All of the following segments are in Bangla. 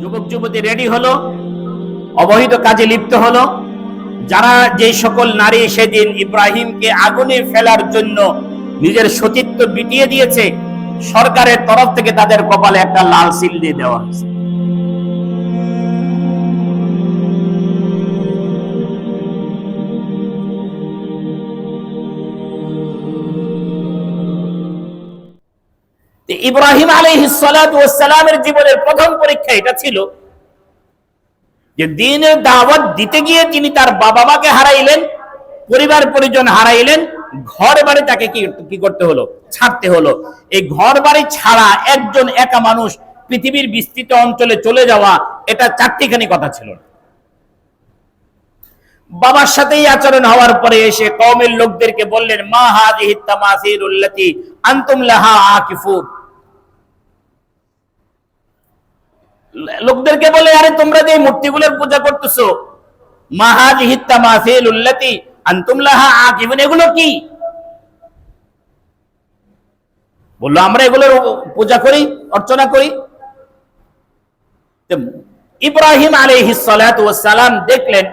যুবক, যুবতী রেডি হলো, অবহিত কাজে লিপ্ত হলো। যারা যে সকল নারী সেদিন ইব্রাহিমকে আগুনে ফেলার জন্য নিজের সতীত্ব বিটিয়ে দিয়েছে, সরকারের তরফ থেকে তাদের কপালে একটা লাল সিল দিয়ে দেওয়া হয়েছে। ইব্রাহিম আলাইহিস সালামের জীবনের প্রথম পরীক্ষা এটা ছিল যে দিনের দাওয়াত দিতে গিয়ে তিনি তার বাবা মাকে হারাইলেন, পরিবার পরিজন হারাইলেন ঘর বাড়ি তাকে কি করতে হলো? ছাড়তে হলো। এই ঘর বাড়ি ছাড়া একজন একা মানুষ পৃথিবীর বিস্তৃত অঞ্চলে চলে যাওয়া এটা চারটিখানি কথা ছিল। বাবার সাথেই আচরণ হওয়ার পরে এসে কমের লোকদেরকে বললেন, মা তামাসিরুল্লাতি আনতুম লাহা আকিফুন। লোকদেরকে বলে, আরে, তোমরা যে মূর্তিগুলোর পূজা করতেছো লাহা আকিফুন এগুলো কি? বলল, আমরা এগুলোর পূজা করি, অর্চনা করি। ইব্রাহিম সালাম দেখলেন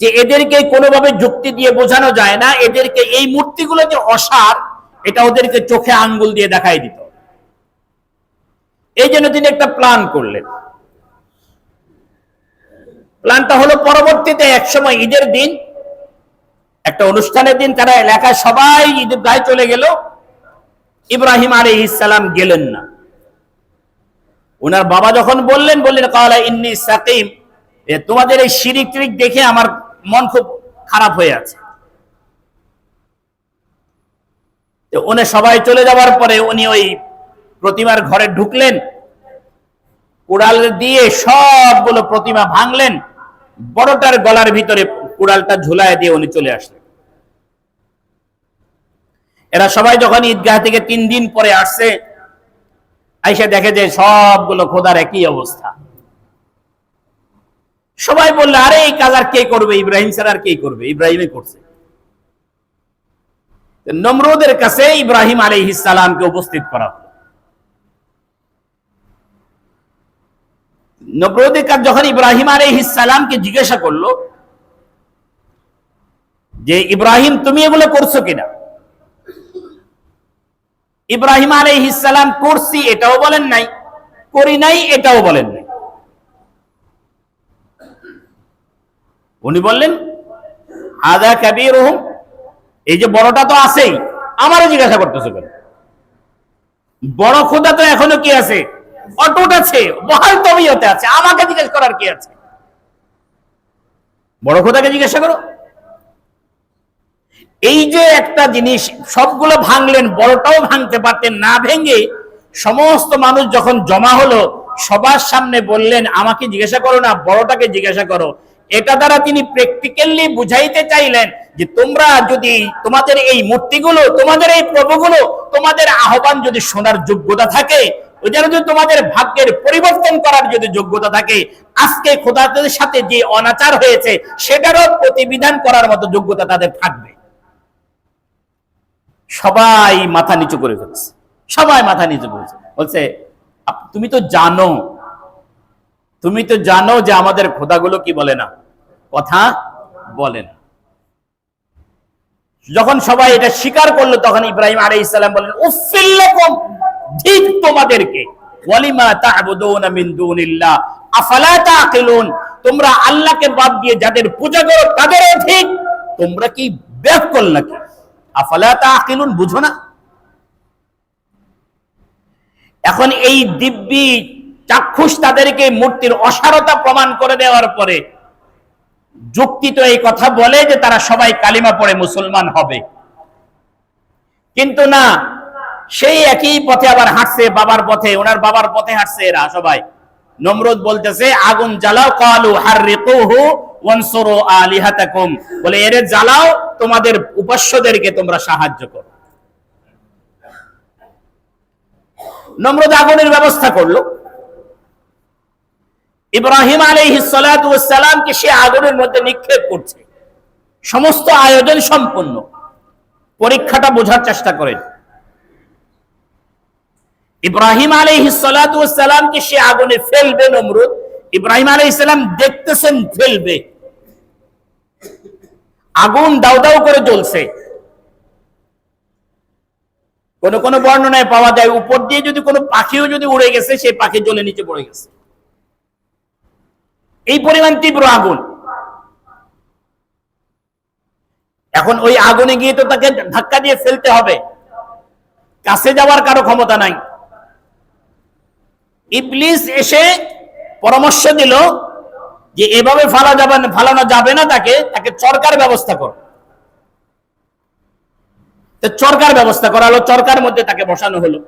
যে এদেরকে কোনোভাবে যুক্তি দিয়ে বোঝানো যায় না। এদেরকে এই মূর্তিগুলো যে অসার, এটা ওদেরকে চোখে আঙ্গুল দিয়ে দেখাই দিত। এই জন্য তিনি একটা প্ল্যান করলেন। প্ল্যানটা হলো পরবর্তীতে একসময় ঈদের দিন, একটা অনুষ্ঠানের দিন তারা এলাকায় সবাই ঈদের গায়ে চলে গেল। ইব্রাহিম আলী ইসালাম গেলেন না। ওনার বাবা যখন বললেন বললেন, কালা ইন্নি সাকিম তোমাদের এই শিরিক টিরিক দেখে আমার মন খুব খারাপ হয়ে আছে। উনি সবাই চলে যাওয়ার পরে উনি ওই প্রতিমার ঘরে ঢুকলেন, কুড়াল দিয়ে সবগুলো প্রতিমা ভাঙলেন, বড়টার গলার ভিতরে কুড়ালটা ঝুলায় দিয়ে উনি চলে আসলেন। এরা সবাই যখন ঈদগাহ থেকে তিন দিন পরে আসছে, আইসে দেখে যে সবগুলো খোদার একই অবস্থা। সবাই বললে, আরে, এই কাজ আর কে করবে? ইব্রাহিম স্যার আর কে করবে? ইব্রাহিমে করছে। নমরুদের কাছে ইব্রাহিম আলী সালামকে উপস্থিত করা হলো। নমরুদের কাছে যখন ইব্রাহিম আলী সালামকে জিজ্ঞাসা করল যে, ইব্রাহিম, তুমি এগুলো করছ কিনা? ইব্রাহিম আলী সালাম, করছি, এটাও বলেন নাই। করি নাই, এটাও বলেন নাই। উনি বললেন আদা কাবির এই যে বড়টা তো আছেই, আমারও জিজ্ঞাসা করতেছে বড় খোদা তো এখনও কি আছে? অটুট আছে, বহাল তবিয়তে আছে, আমাকে জিজ্ঞেস করার কি আছে? বড় খোদাকে জিজ্ঞাসা করো। এই যে একটা জিনিস, সবগুলো ভাঙলেন, বড়টাও ভাঙতে পারতেন, না ভেঙে সমস্ত মানুষ যখন জমা হলো, সবার সামনে বললেন, আমাকে জিজ্ঞাসা করো না, বড়টাকে জিজ্ঞাসা করো। এটা দ্বারা তিনি প্র্যাকটিক্যালি বুঝাইতে চাইলেন যে তোমরা যদি তোমাদের এই মূর্তিগুলো, তোমাদের এই প্রভুগুলো, তোমাদের আহ্বান যদি শোনার যোগ্যতা থাকে ওইটা যদি তোমাদের ভাগ্যের পরিবর্তন করার যদি যোগ্যতা থাকে, আজকে খোদাদের সাথে যে অনাচার হয়েছে, সেটারও প্রতিবিধান করার মতো যোগ্যতা তাদের থাকবে। সবাই মাথা নিচু করে ফেলছে। সবাই মাথা নিচু করেছে বলছে তুমি তো জানো, তুমি তো জানো যে আমাদের খোদাগুলো কি বলে না? কথা বলে না। যখন সবাই এটা স্বীকার করল, তখন ইব্রাহিম আলী ইসলাম বলেন ঠিক তোমাদেরকে। তোমরা আল্লাহকে বাদ দিয়ে যাদের পূজা করো ঠিক। তোমরা কি নাকি? বুঝো না। এখন এই দিব্যি চাক্ষুষ তাদেরকে মূর্তির অসারতা প্রমাণ করে দেওয়ার পরে যুক্তি তো এই কথা বলে যে তারা সবাই কালিমা পড়ে মুসলমান হবে। কিন্তু না সেই একই পথে আবার হাঁটছে, বাবার পথে, ওনার বাবার পথে হাঁটছে এরা সবাই। নমরুদ বলতেছে, আগুন জ্বালাও, কালু হাররিকুহু ওয়ানসুরু আলিহাতাকুম। বলে, এরে জ্বালাও, তোমাদের উপাস্যদেরকে তোমরা সাহায্য করো। নমরুদ আগুনের ব্যবস্থা করল। ইব্রাহিম আলাইহিস সালাতু সালামকে সে আগুনের মধ্যে নিক্ষেপ করছে। সমস্ত আয়োজন সম্পন্ন পরীক্ষাটা বোঝার চেষ্টা করেন। ইব্রাহিম আলাইহিসালামকে সে আগুনে ফেলবে, নমরুদ। ইব্রাহিম আলাইহিসসালাম দেখতেছেন, ফেলবে। আগুন দাউ দাউ করে জ্বলছে। কোন কোন বর্ণনায় পাওয়া যায়, উপর দিয়ে যদি কোনো পাখিও যদি উড়ে গেছে, সেই পাখি জ্বলে নিচে পড়ে গেছে। এই পরিমাণ তীব্র আগুন। এখন ওই আগুনে গিয়ে তো তাকে ধাক্কা দিয়ে ফেলতে হবে। কাছে যাওয়ার কারও ক্ষমতা নাই। ইবলিস এসে পরামর্শ দিল যে এভাবে ফালা যাবে ফালানো যাবে না তাকে তাকে চরকার ব্যবস্থা কর। চরকার ব্যবস্থা করা হলো চরকার মধ্যে তাকে বসানো হলো।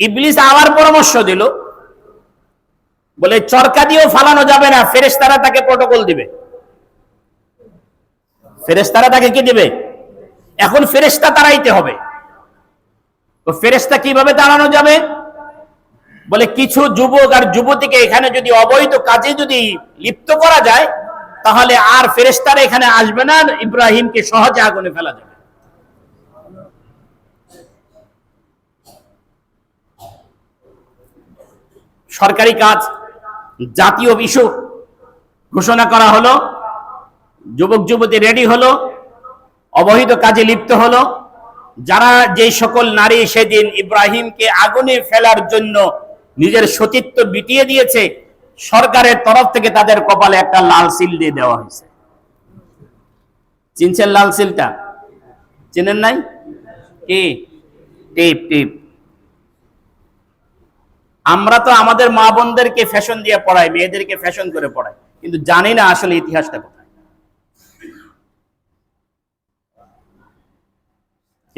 ইবলিস আবার পরামর্শ দিল, বলে চরকা দিয়েও ফালানো যাবে না, ফেরেশতারা তাকে প্রটোকল দিবে। ফেরেশতারা তাকে কি দিবে? এখন ফেরেশতা তাড়াইতে হবে। তো ফেরেশতা কীভাবে দাঁড়ানো যাবে? বলে কিছু যুবক আর যুবতীকে এখানে যদি অবৈধ কাজে যদি লিপ্ত করা যায়, তাহলে আর ফেরেশতারা এখানে আসবে না, ইব্রাহিমকে সহজে আগুনে ফেলা যাবে। সরকারি কাজ, জাতীয় ইস্যু ঘোষণা করা হলো যুবক যুবতী রেডি হলো অবহিত কাজে লিপ্ত হলো যারা যে সকল নারী সেদিন ইব্রাহিমকে আগুনে ফেলার জন্য নিজের সতীত্ব বিটিয়ে দিয়েছে, সরকারের তরফ থেকে তাদের কপালে একটা লাল সিল দিয়ে দেওয়া হয়েছে। চিনছেন লাল সিলটা? চেনেন নাই? কি? টিপ টিপ। আমরা তো আমাদের মা বোনদেরকে ফ্যাশন দিয়ে পড়াই, মেয়েদেরকে ফ্যাশন করে পড়াই, কিন্তু জানি না আসলে ইতিহাসটা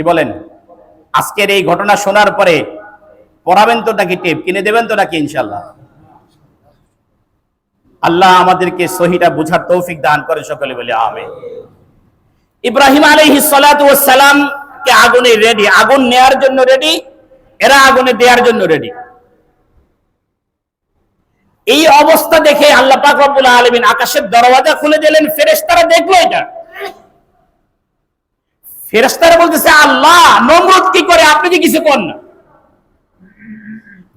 কি বলেন? আজকের এই ঘটনা শোনার পরে পড়াবেন তো নাকি টেপ? কিনে দেবেন তো নাকি ইনশাল্লাহ আল্লাহ আমাদেরকে সহিটা বুঝার তৌফিক দান করে সকলে বলে আমে ইব্রাহিম সালাতু সালাম কে আগুনে রেডি আগুন নেয়ার জন্য রেডি এরা আগুনে দেওয়ার জন্য রেডি এই অবস্থা দেখে আল্লাহ পাক রব্বুল আলামিন আকাশের দরওয়াজা খুলে দিলেন, ফেরেশতারা দেখল এটা। ফেরেশতারা বলতেছে, আল্লাহ, নমরুদ কি করে? আপনি যে কিছু করেন না।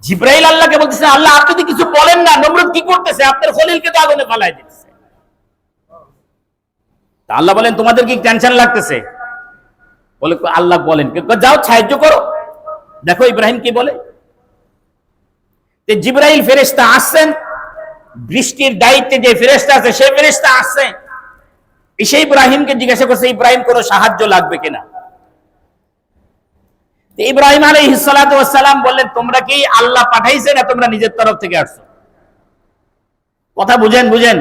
জিব্রাইল আল্লাহকে বলতেছে, আল্লাহ, আপনি তো কিছু বলেন না। নমরুদ কি করতেছে? আপনার খলিলকে তো আগুনে ফালাই দিতেছে। তা আল্লাহ বলেন, তোমাদের কি টেনশন লাগতেছে? বলে, আল্লাহ বলেন। যাও, সাহায্য করো। দেখো ইব্রাহিম কি বলে। জিব্রাইল ফেরেশতা আসছেন, বৃষ্টির দায়িত্বে যে ফেরেশতা আছে সেই ফেরেশতা আসছে। এসে ইব্রাহিমকে জিজ্ঞাসা করছে, ইব্রাহিম, কোনো সাহায্য লাগবে কিনা? ইব্রাহিম আলী সালাম বললেন, তোমরা কি আল্লাহ পাঠাইছে না তোমরা নিজের তরফ থেকে আসছো? কথা বুঝেন বুঝেন।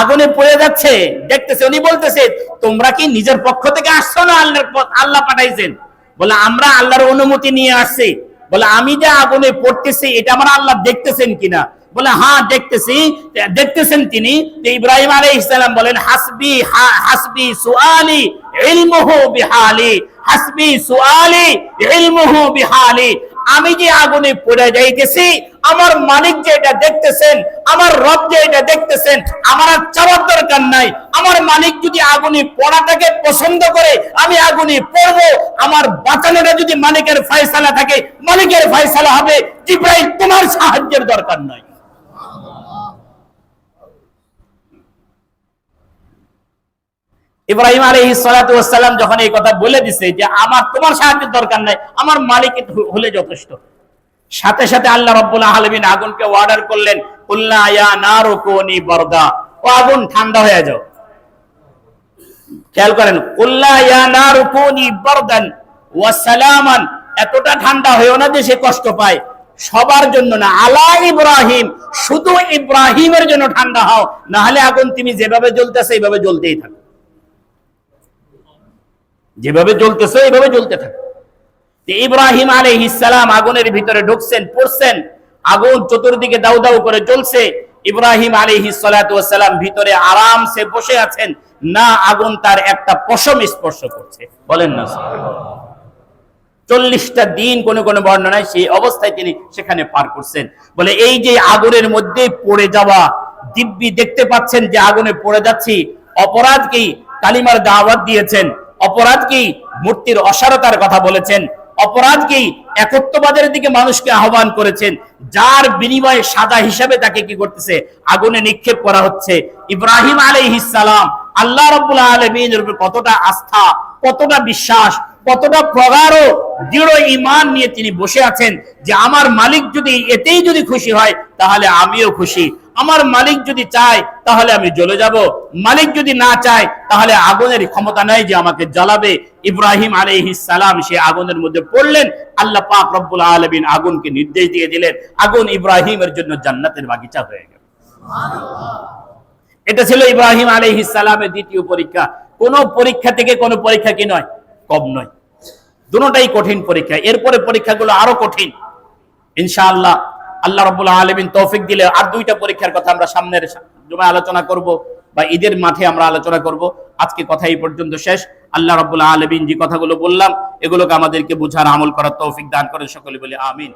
আগুনে পড়ে যাচ্ছে, দেখতেছে, উনি বলতেছে, তোমরা কি নিজের পক্ষ থেকে আসছো না আল্লাহর আল্লাহ পাঠাইছেন? বলে, আমরা আল্লাহর অনুমতি নিয়ে আসছি। বলে, আমি যে আগুনে পড়তেছি, এটা আমার আল্লাহ দেখতেছেন কিনা? বলে হ্যাঁ দেখতেছি। দেখতেছেন তিনি ইব্রাহিম আলাইহিস সালাম বলেন, হাসবি হাসবি সুআলি, ইলমুহু বিহালি, হাসবি সুআলি, ইলমুহু বিহালি। আমি যে আগুনে পড়ে যাইতেছি, আমার মালিক যে এটা দেখতেছেন, আমার রব যে এটা দেখতেছেন, আমার আর চাওয়ার দরকার নাই। আমার মালিক যদি আগুনে পড়াটাকে পছন্দ করে, আমি আগুনে পড়ব। আমার বাঁচানোটা যদি মালিকের ফয়সালা থাকে, মালিকের ফয়সালা হবে। জিব্রাইল, তোমার সাহায্যের দরকার নাই। ইব্রাহিম আলাইহি সালাতু ওয়াসসালাম যখন এই কথা বলে দিছে যে আমার তোমার সাহায্যের দরকার নাই, আমার মালিক হলে যথেষ্ট। সাথে সাথে আল্লাহ রাব্বুল আলামিন আগুনকে অর্ডার করলেন বরদা। ও আগুন, ঠান্ডা হয়ে যাও। খেয়াল করেন বরদান সালামান। এতটা ঠান্ডা হয়েও না যে সে কষ্ট পায়। সবার জন্য না, আলা ইব্রাহিম, শুধু ইব্রাহিমের জন্য ঠান্ডা হও না হলে আগুন তুমি যেভাবে জ্বলতেছে এইভাবে জ্বলতেই থাকো। যেভাবে জ্বলতেছে এইভাবে জ্বলতে থাকে। ইব্রাহিম আলাইহিস সালাম আগুনের ভিতরে ঢুকছেন, পড়ছেন, আগুন চতুর্দিকে দাউ দাউ করে জ্বলছে। ইব্রাহিম সালাতু ওয়াসসালাম ভিতরে আরামসে বসে আছেন, না আগুন তার একটা পশম স্পর্শ করছে। বলেন না চল্লিশটা দিন কোনো কোনো বর্ণনায় সেই অবস্থায় তিনি সেখানে পার করছেন। বলে এই যে আগুনের মধ্যে পড়ে যাওয়া, দিব্যি দেখতে পাচ্ছেন যে আগুনে পড়ে যাচ্ছি অপরাধ কি কালিমার দাওয়াত দিয়েছেন। অপরাধ কি? মূর্তির অসারতার কথা বলেছেন। অপরাধকেই একত্ববাদের দিকে মানুষকে আহ্বান করেছেন। যার বিনিময়ে সাদা হিসাবে তাকে কি করতেছে? আগুনে নিক্ষেপ করা হচ্ছে। ইব্রাহিম আলাইহিস সালাম আল্লাহ রাব্বুল আলামিনের উপর কতটা আস্থা, কতটা বিশ্বাস, কতটা প্রগাঢ়, দৃঢ় ইমান নিয়ে তিনি বসে আছেন যে, আমার মালিক যদি এতেই যদি খুশি হয়, তাহলে আমিও খুশি। আমার মালিক যদি চায়, তাহলে আমি জ্বলে যাব। মালিক যদি না চায়, তাহলে আগুনের ক্ষমতা নাই যে আমাকে জ্বালাবে। ইব্রাহিম সালাম সে আগুনের মধ্যে পড়লেন। আল্লাহ পাক রব্বুল আলামিন আগুনকে নির্দেশ দিয়ে দিলেন। আগুন ইব্রাহিমের জন্য জান্নাতের বাগিচা হয়ে গেল। এটা ছিল ইব্রাহিম সালামের দ্বিতীয় পরীক্ষা। কোন পরীক্ষা থেকে কোন পরীক্ষা কি নয়? কম নয়। দুটোটাই কঠিন পরীক্ষা। এরপরে পরীক্ষাগুলো আরও কঠিন। ইনশাআল্লাহ আল্লাহ রবুল্লা আলমিন তৌফিক দিলে আর দুইটা পরীক্ষার কথা আমরা সামনের জমায় আলোচনা করব বা ঈদের মাঠে আমরা আলোচনা করব। আজকে কথা এই পর্যন্ত শেষ। আল্লাহ রবুল্লা আলমিন যে কথাগুলো বললাম, এগুলোকে আমাদেরকে বুঝার আমল করার তৌফিক দান করেন সকলে বলে আমিন।